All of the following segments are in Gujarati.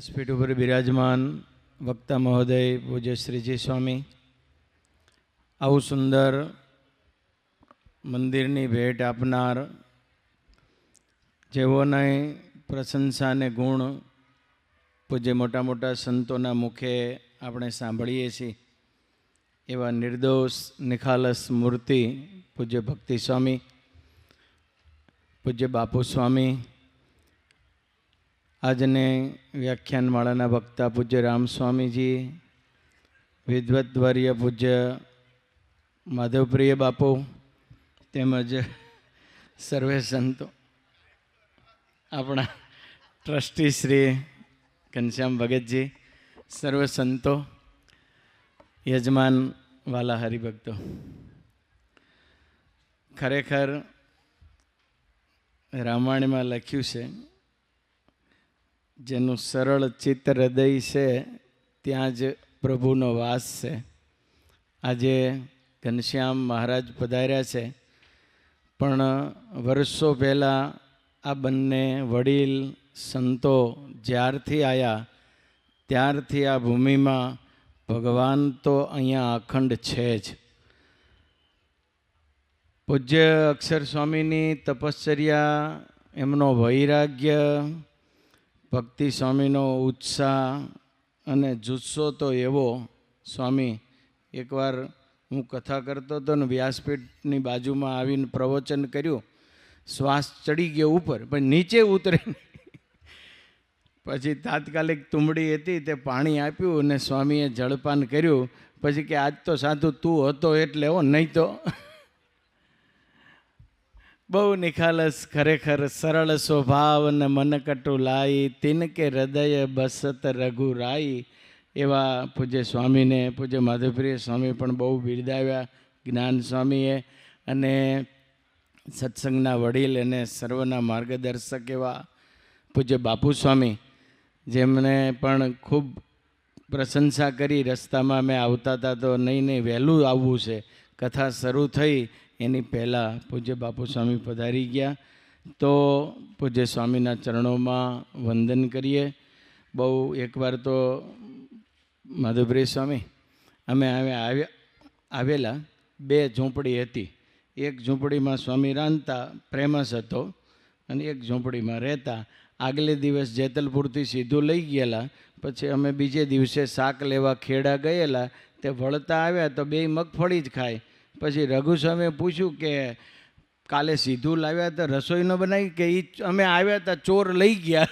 વ્યાસપીઠ ઉપર બિરાજમાન વક્તા મહોદય પૂજ્ય શ્રીજી સ્વામી. આવું સુંદર મંદિરની ભેટ આપનાર જેઓને પ્રશંસા અને ગુણ પૂજ્ય મોટા મોટા સંતોના મુખે આપણે સાંભળીએ છીએ, એવા નિર્દોષ, નિખાલસ મૂર્તિ પૂજ્ય ભક્તિ સ્વામી, પૂજ્ય બાપુ સ્વામી આજને વ્યાખ્યાનમાળાના વક્તા પૂજ્ય રામસ્વામીજી વિદ્વત્વર્ય પૂજ્ય માધવપ્રિય બાપુ, તેમજ સર્વે સંતો, આપણા ટ્રસ્ટી શ્રી ઘનશ્યામ ભગતજી, સર્વ સંતો, યજમાન વાલા હરિભક્તો ખરેખર રામાયણમાં લખ્યું છે જેનું સરળ ચિત્ત હૃદય છે, ત્યાં જ પ્રભુનો વાસ છે. આજે ઘનશ્યામ મહારાજ પધાર્યા છે. પણ વર્ષો પહેલાં આ બંને વડીલ, સંતો જ્યારથી આવ્યા ત્યારથી આ ભૂમિમાં ભગવાન તો અહીંયા અખંડ છે જ. પૂજ્ય અક્ષર સ્વામીની તપશ્ચર્યા, એમનો વૈરાગ્ય ભક્તિ સ્વામીનો ઉત્સાહ અને જુસ્સો તો એવો. સ્વામી, એકવાર હું કથા કરતો હતો ને વ્યાસપીઠની બાજુમાં આવીને પ્રવચન કર્યું. શ્વાસ ચડી ગયો ઉપર, પણ નીચે ઉતરે પછી તાત્કાલિક તુંબડી હતી, તે પાણી આપ્યું અને સ્વામીએ જળપાન કર્યું. પછી કે, આજ તો સાધુ તું હતો એટલે હો, નહીં તો. બહુ નિખાલસ, ખરેખર સરળ સ્વભાવ ને મનકટુ લાઈ, તિનકે હૃદય બસત રઘુરાઈ. એવા પૂજ્ય સ્વામીને, પૂજ્ય માધવપ્રિય સ્વામી પણ બહુ બિરદાવ્યા જ્ઞાન સ્વામીએ. અને સત્સંગના વડીલ અને સર્વના માર્ગદર્શક એવા પૂજ્ય બાપુ સ્વામી જેમને પણ ખૂબ પ્રશંસા કરી, રસ્તામાં અમે આવતા હતા તો નહીં નહીં વહેલું આવવું છે. કથા શરૂ થઈ, એની પહેલાં પૂજ્ય બાપુ સ્વામી પધારી ગયા. તો પૂજ્ય સ્વામીના ચરણોમાં વંદન કરીએ. બહુ એકવાર તો માધુભરી સ્વામી, અમે આવે આવેલા, બે ઝૂંપડી હતી. એક ઝૂંપડીમાં સ્વામી રાંધતા, પ્રેમસ હતો, અને એક ઝૂંપડીમાં રહેતા. આગલે દિવસ જેતલપુરથી સીધું લઈ ગયેલા, પછી અમે બીજે દિવસે શાક લેવા ખેડા ગયેલા, તે વળતા આવ્યા તો બે મગફળી જ ખાય. પછી રઘુસ્વામીએ પૂછ્યું કે કાલે સીધું લાવ્યા હતા, રસોઈ ન બનાવી કે એ અમે આવ્યા હતા, ચોર લઈ ગયા.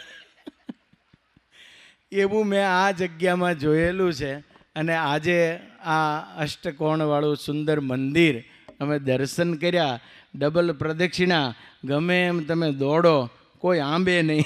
એવું મેં આ જગ્યામાં જોયેલું છે. અને આજે આ અષ્ટકોણવાળું સુંદર મંદિર અમે દર્શન કર્યા. ડબલ પ્રદક્ષિણા, ગમે એમ તમે દોડો, કોઈ આંબે નહીં.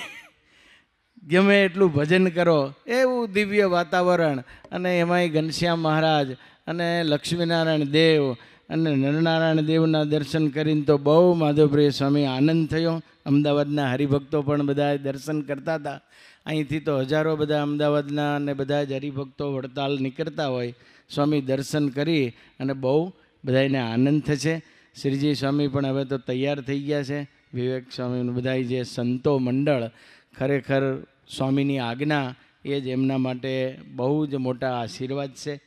ગમે એટલું ભજન કરો, એવું દિવ્ય વાતાવરણ. અને એમાંય ઘનશ્યામ મહારાજ અને લક્ષ્મીનારાયણ દેવ અને નરનારાયણ દેવના દર્શન કરીને તો બહુ માધવપ્રિય સ્વામી આનંદ થયો. અમદાવાદના હરિભક્તો પણ બધા દર્શન કરતા હતા. અહીંથી તો હજારો બધા અમદાવાદના અને બધા જ હરિભક્તો વડતાલ નીકળતા હોય. સ્વામી દર્શન કરી અને બહુ બધાને આનંદ થશે. શ્રીજી સ્વામી પણ હવે તો તૈયાર થઈ ગયા છે. વિવેક સ્વામીનું બધા જે સંતો મંડળ ખરેખર સ્વામીની આજ્ઞા એ જ એમના માટે બહુ જ મોટા આશીર્વાદ છે.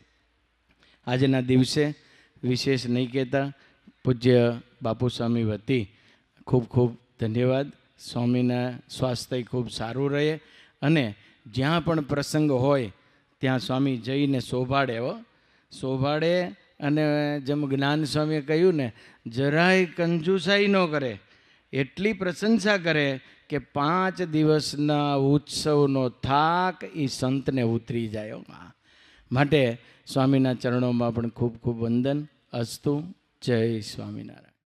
આજના દિવસે વિશેષ નહીં કહેતા. પૂજ્ય બાપુ સ્વામી વતી ખૂબ ખૂબ ધન્યવાદ. સ્વામીના સ્વાસ્થ્ય ખૂબ સારું રહે અને જ્યાં પણ પ્રસંગ હોય, ત્યાં સ્વામી જઈને શોભાડે હો. શોભાડે અને જેમ જ્ઞાન સ્વામીએ કહ્યું ને, જરાય કંજુસાઈ ન કરે. એટલી પ્રશંસા કરે કે પાંચ દિવસના ઉત્સવનો થાક એ સંતને ઉતરી જાય. માટે સ્વામીના ચરણોમાં પણ ખૂબ ખૂબ વંદન. અસ્તુ જય સ્વામિનારાયણ.